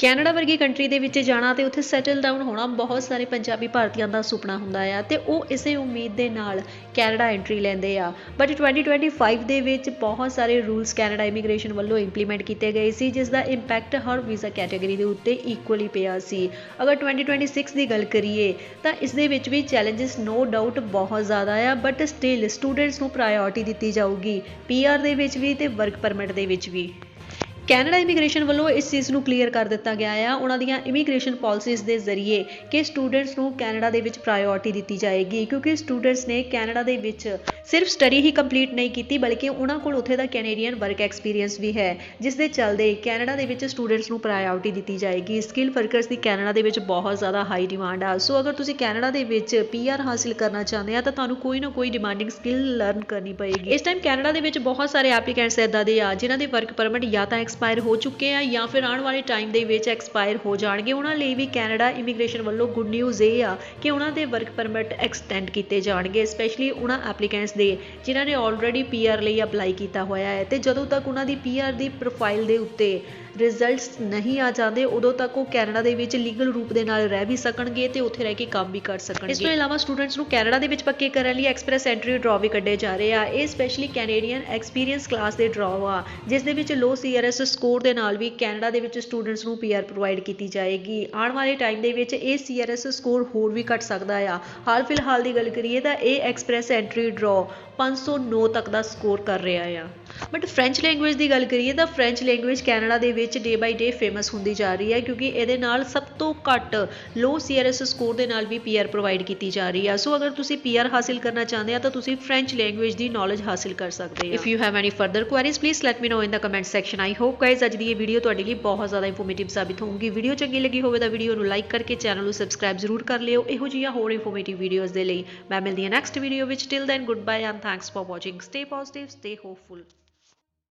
Canada ਵਰਗੀ country ਦੇ ਵਿੱਚ ਜਾਣਾ ਤੇ ਉੱਥੇ ਸੈਟਲ ਡਾਊਨ ਹੋਣਾ, ਬਹੁਤ ਸਾਰੇ ਪੰਜਾਬੀ ਭਾਰਤੀਆਂ ਦਾ ਸੁਪਨਾ ਹੁੰਦਾ ਆ ਤੇ ਉਹ ਇਸੇ ਉਮੀਦ ਦੇ ਨਾਲ ਕੈਨੇਡਾ ਐਂਟਰੀ ਲੈਂਦੇ ਆ। ਬਟ 2025 ਦੇ ਵਿੱਚ ਬਹੁਤ ਸਾਰੇ ਰੂਲਸ ਕੈਨੇਡਾ ਇਮੀਗ੍ਰੇਸ਼ਨ ਵੱਲੋਂ ਇੰਪਲੀਮੈਂਟ ਕੀਤੇ ਗਏ ਸੀ, ਜਿਸ ਦਾ ਇੰਪੈਕਟ ਹਰ ਵੀਜ਼ਾ ਕੈਟਾਗਰੀ ਦੇ ਉੱਤੇ ਇਕੁਅਲੀ ਪਿਆ ਸੀ। ਅਗਰ 2026 ਦੀ ਗੱਲ ਕਰੀਏ, ਤਾਂ ਇਸ ਦੇ ਵਿੱਚ ਵੀ ਚੈਲੰਜਸ ਨੋ ਡਾਊਟ ਬਹੁਤ ਜ਼ਿਆਦਾ ਆ ਬਟ ਸਟਿਲ ਸਟੂਡੈਂਟਸ ਨੂੰ ਪ੍ਰਾਇੋਰਟੀ ਦਿੱਤੀ ਜਾਊਗੀ ਪੀਆਰ ਦੇ ਵਿੱਚ ਵੀ ਤੇ ਵਰਕ ਪਰਮਿਟ ਦੇ ਵਿੱਚ ਵੀ। ਕੈਨੇਡਾ ਇਮੀਗ੍ਰੇਸ਼ਨ ਵੱਲੋਂ ਇਸ ਚੀਜ਼ ਨੂੰ ਕਲੀਅਰ ਕਰ ਦਿੱਤਾ ਗਿਆ ਆ। ਉਹਨਾਂ ਦੀਆਂ ਇਮੀਗ੍ਰੇਸ਼ਨ ਪਾਲਿਸੀਜ਼ ਦੇ ਜ਼ਰੀਏ ਕਿ ਸਟੂਡੈਂਟਸ ਨੂੰ ਕੈਨੇਡਾ ਦੇ ਵਿੱਚ ਪ੍ਰਾਇੋਰਟੀ ਦਿੱਤੀ ਜਾਏਗੀ, ਕਿਉਂਕਿ ਸਟੂਡੈਂਟਸ ਨੇ ਕੈਨੇਡਾ ਦੇ ਵਿੱਚ ਸਿਰਫ ਸਟੱਡੀ ਹੀ ਕੰਪਲੀਟ ਨਹੀਂ ਕੀਤੀ, ਬਲਕਿ ਉਹਨਾਂ ਕੋਲ ਉੱਥੇ ਦਾ ਕੈਨੇਡੀਅਨ ਵਰਕ ਐਕਸਪੀਰੀਅੰਸ ਵੀ ਹੈ, ਜਿਸ ਦੇ ਚੱਲਦੇ ਕੈਨੇਡਾ ਦੇ ਵਿੱਚ ਸਟੂਡੈਂਟਸ ਨੂੰ ਪ੍ਰਾਇੋਰਟੀ ਦਿੱਤੀ ਜਾਏਗੀ। ਸਕਿੱਲ ਵਰਕਰਸ ਦੀ ਕੈਨੇਡਾ ਦੇ ਵਿੱਚ ਬਹੁਤ ਜ਼ਿਆਦਾ ਹਾਈ ਡਿਮਾਂਡ ਆ। ਸੋ ਅਗਰ ਤੁਸੀਂ ਕੈਨੇਡਾ ਦੇ ਵਿੱਚ ਪੀਆਰ ਹਾਸਿਲ ਕਰਨਾ ਚਾਹੁੰਦੇ ਆ, ਤਾਂ ਤੁਹਾਨੂੰ ਕੋਈ ਨਾ ਕੋਈ ਡਿਮਾਂਡਿੰਗ ਸਕਿੱਲ ਲਰਨ ਕਰਨੀ ਪਏਗੀ। ਇਸ ਟਾਈਮ ਕੈਨੇਡਾ ਦੇ ਵਿੱਚ ਬਹੁਤ ਸਾਰੇ ਐਪਲੀਕੈਂਟਸ ਇਦਾਂ ਦੇ ਆ, ਜਿਨ੍ਹਾਂ ਦੇ ਵਰਕ ਪਰਮਿਟ ਜਾਂ ਤਾਂ ਐਕਸਪਾਇਰ ਹੋ ਚੁੱਕੇ ਆ ਜਾਂ ਫਿਰ ਆਉਣ ਵਾਲੇ ਟਾਈਮ ਦੇ ਵਿੱਚ ਐਕਸਪਾਇਰ ਹੋ ਜਾਣਗੇ। ਉਹਨਾਂ ਲਈ ਵੀ ਕੈਨੇਡਾ ਇਮੀਗ੍ਰੇਸ਼ਨ ਵੱਲੋਂ ਗੁੱਡ ਨਿਊਜ਼ ਇਹ ਆ ਕਿ ਉਹਨਾਂ ਦੇ ਵਰਕ ਪਰਮਿਟ ਐਕਸਟੈਂਡ ਕੀਤੇ ਜਾਣਗੇ ਸਪੈਸ਼ਲੀ ਉਹਨਾਂ ਐਪਲੀਕੈਂਟਸ ਦੇ, ਜਿਨ੍ਹਾਂ ਨੇ ਆਲਰੇਡੀ ਪੀਆਰ ਲਈ ਅਪਲਾਈ ਕੀਤਾ ਹੋਇਆ ਹੈ। ਤੇ ਜਦੋਂ ਤੱਕ ਉਹਨਾਂ ਦੀ ਪੀਆਰ ਦੀ ਪ੍ਰੋਫਾਈਲ ਦੇ ਉੱਤੇ ਰਿਜ਼ਲਟਸ ਨਹੀਂ ਆ ਜਾਂਦੇ, ਉਦੋਂ ਤੱਕ ਉਹ ਕੈਨੇਡਾ ਦੇ ਵਿੱਚ ਲੀਗਲ ਰੂਪ ਦੇ ਨਾਲ ਰਹਿ ਵੀ ਸਕਣਗੇ ਤੇ ਉੱਥੇ ਰਹਿ ਕੇ ਕੰਮ ਵੀ ਕਰ ਸਕਣਗੇ। ਇਸ ਤੋਂ ਇਲਾਵਾ ਸਟੂਡੈਂਟਸ ਨੂੰ ਕੈਨੇਡਾ ਦੇ ਵਿੱਚ ਪੱਕੇ ਕਰਨ ਲਈ ਐਕਸਪ੍ਰੈਸ ਐਂਟਰੀ ਡਰਾਅ ਵੀ ਕੱਢੇ ਜਾ ਰਹੇ ਆ। ਇਹ ਸਪੈਸ਼ਲੀ ਕੈਨੇਡੀਅਨ ਐਕਸਪੀਰੀਅੰਸ ਕਲਾਸ ਦੇ ਡਰਾਅ ਆ, ਜਿਸ ਦੇ ਵਿੱਚ ਲੋ ਸੀਆਰਐਸ ਸਕੋਰ ਦੇ ਨਾਲ ਵੀ ਕੈਨੇਡਾ ਦੇ ਵਿੱਚ ਸਟੂਡੈਂਟਸ ਨੂੰ ਪੀਆਰ ਪ੍ਰੋਵਾਈਡ ਕੀਤੀ ਜਾਏਗੀ। ਆਉਣ ਵਾਲੇ ਟਾਈਮ ਦੇ ਵਿੱਚ ਇਹ ਸੀਆਰਐਸ ਸਕੋਰ ਹੋਰ ਵੀ ਘਟ ਸਕਦਾ ਆ। ਹਾਲ ਫਿਲਹਾਲ ਦੀ ਗੱਲ ਕਰੀਏ ਤਾਂ ਇਹ ਐਕਸਪ੍ਰੈਸ ਐਂਟਰੀ ਡਰਾਅ 509 ਤੱਕ ਦਾ ਸਕੋਰ ਕਰ ਰਿਹਾ ਆ। ਬਟ ਫ੍ਰੈਂਚ ਲੈਂਗੁਏਜ ਦੀ ਗੱਲ ਕਰੀਏ ਤਾਂ ਫ੍ਰੈਂਚ ਲੈਂਗੁਏਜ ਕੈਨੇਡਾ ਦੇ ਵਿੱਚ ਡੇ ਬਾਈ ਡੇ ਫੇਮਸ ਹੁੰਦੀ ਜਾ ਰਹੀ ਹੈ ਕਿਉਂਕਿ ਇਹਦੇ ਨਾਲ ਸਭ ਤੋਂ ਘੱਟ ਲੋ ਸੀਆਰਐਸ ਸਕੋਰ ਦੇ ਨਾਲ ਵੀ ਪੀਆਰ ਪ੍ਰੋਵਾਈਡ ਕੀਤੀ ਜਾ ਰਹੀ ਹੈ ਸੋ ਅਗਰ ਤੁਸੀਂ ਪੀਆਰ ਹਾਸਿਲ ਕਰਨਾ ਚਾਹੁੰਦੇ ਆ ਤਾਂ ਤੁਸੀਂ ਫ੍ਰੈਂਚ ਲੈਂਗੁਏਜ ਦੀ ਨੌਲੇਜ ਹਾਸਿਲ ਕਰ ਸਕਦੇ ਹੋ if you have any further queries please let me know in the comment section I hope guys ਅੱਜ ਦੀ ਇਹ ਵੀਡੀਓ ਤੁਹਾਡੇ ਲਈ ਬਹੁਤ ਜ਼ਿਆਦਾ ਇਨਫੋਰਮੇਟਿਵ ਸਾਬਿਤ ਹੋਊਗੀ। ਵੀਡੀਓ ਚੰਗੀ ਲੱਗੀ ਹੋਵੇ ਤਾਂ ਵੀਡੀਓ ਨੂੰ ਲਾਈਕ ਕਰਕੇ ਚੈਨਲ ਨੂੰ ਸਬਸਕ੍ਰਾਈਬ ਜ਼ਰੂਰ ਕਰ ਲਿਓ। ਇਹੋ ਜਿਹੀਆਂ ਹੋਰ ਇਨਫੋਰਮੇਟਿਵ ਵੀਡੀਓਜ਼ ਦੇ ਲਈ ਮੈਂ ਮਿਲਦੀ ਹਾਂ ਨੈਕਸਟ ਵੀਡੀਓ ਵਿੱਚ। Till then goodbye and thanks for watching stay positive stay hopeful